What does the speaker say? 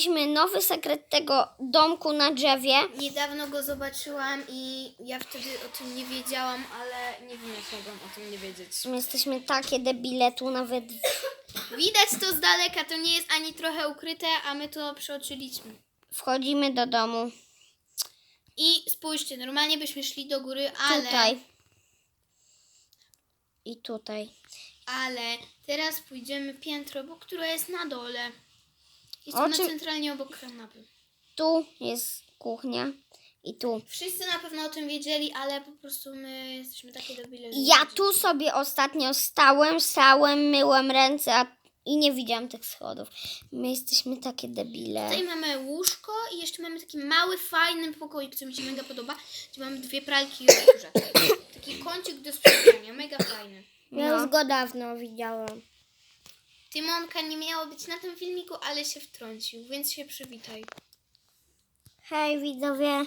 znaleźliśmy nowy sekret tego domku na drzewie. Niedawno go zobaczyłam i ja wtedy o tym nie wiedziałam, ale nie wiem jak mogłam o tym nie wiedzieć. My jesteśmy takie debile, tu nawet... Widać to z daleka, to nie jest ani trochę ukryte, a my to przeoczyliśmy. Wchodzimy do domu. I spójrzcie, normalnie byśmy szli do góry, ale... Tutaj. I tutaj. Ale teraz pójdziemy piętro, bo które jest na dole. Jest O ono czym- centralnie obok kanapy. Tu jest kuchnia. I tu. Wszyscy na pewno o tym wiedzieli, ale po prostu my jesteśmy takie debile. Ja tu sobie ostatnio stałem, stałem, myłem ręce a... i nie widziałam tych schodów. My jesteśmy takie debile. Tutaj mamy łóżko i jeszcze mamy taki mały, fajny pokoik, który mi się mega podoba, gdzie mamy dwie pralki i odkurzacz. Taki kącik do sprzątania, mega fajny. Ja już go dawno widziałam. Tymonka nie miało być na tym filmiku, ale się wtrącił, więc się przywitaj. Hej widzowie.